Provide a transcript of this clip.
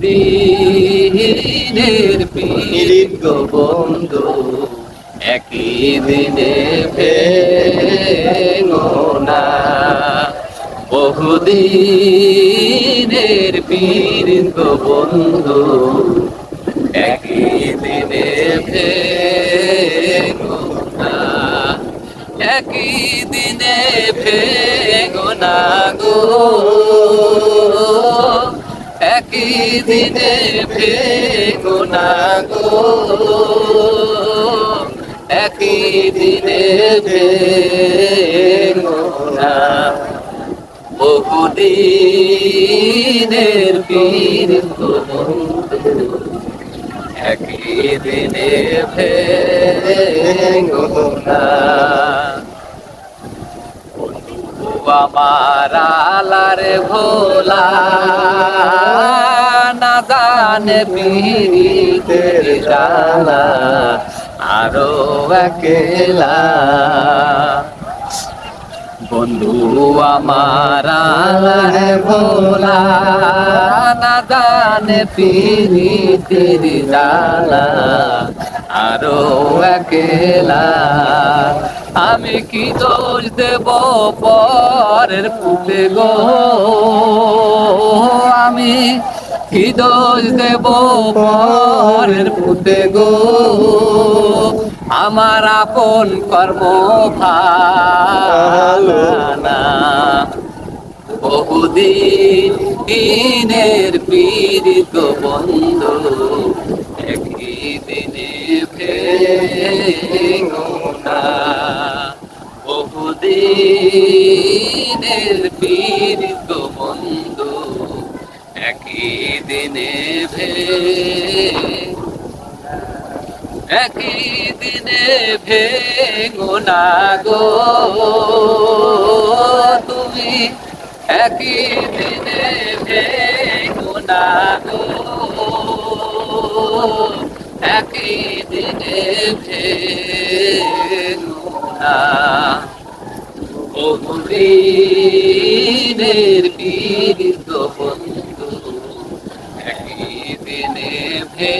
বহুদিনের পীড়িত গো বন্ধু, একই দিনে না। বহুদিনের পীড়িত গো বন্ধু, একই দিনে না। একই দিনে ভেঙো না গো। একই দিনে ভেঙো না গো। একই দিনে ভেঙো না। বহুদিনের পীর একই দিনে ভেঙো না। আমার আলারে ভোলা। না জানে পীরিতের জানা আরও একলা। বন্ধু আমার ভোলা, না জানে পীরিতের জানা আরও একলা। আমি কি দোষ দেব পরের পুতে গো? আমি কি দোষ দেব পরের পুতে গো? আমার আপন কর্ম ভালো না। বহুদিনের পীড়িত বন্ধু, একই দিনে ভেঙো বহুদিনের পীড়িত বন্ধু, একই দিনে ভে, একই দিনে না গো। তুমি একই দিনে না গো। একই দিনে ভেঙো না। ও মুমিনের পীড়িত বন্ধু একই দিনে ভে